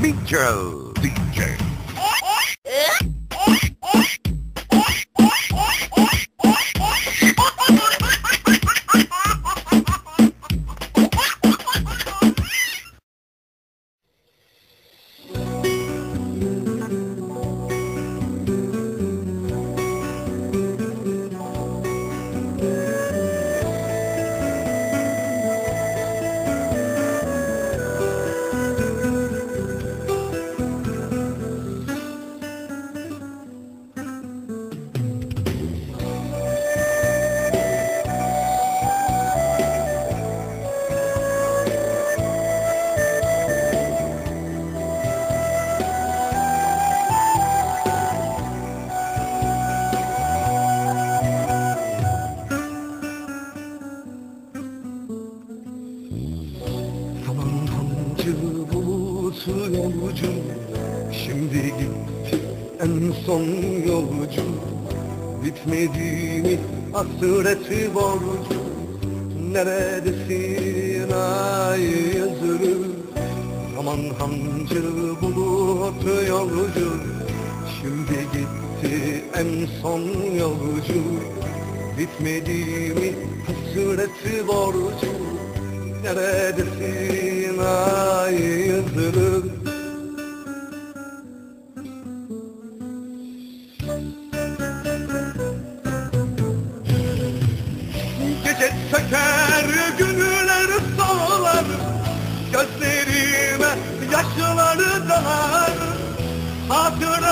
Metro DJ. Aman hancı bulutu yolcu. Şimdi gitti en son yolcu. Bitmedi mi hasreti borcu. Neredesin ay yazırı Aman hancı bulutu yolcu. Şimdi gitti en son yolcu. Bitmedi mi hasreti borcu. Neredesin ay Hareket çeker gönüller sağlar Gözlerime yaşları dalar Hatıra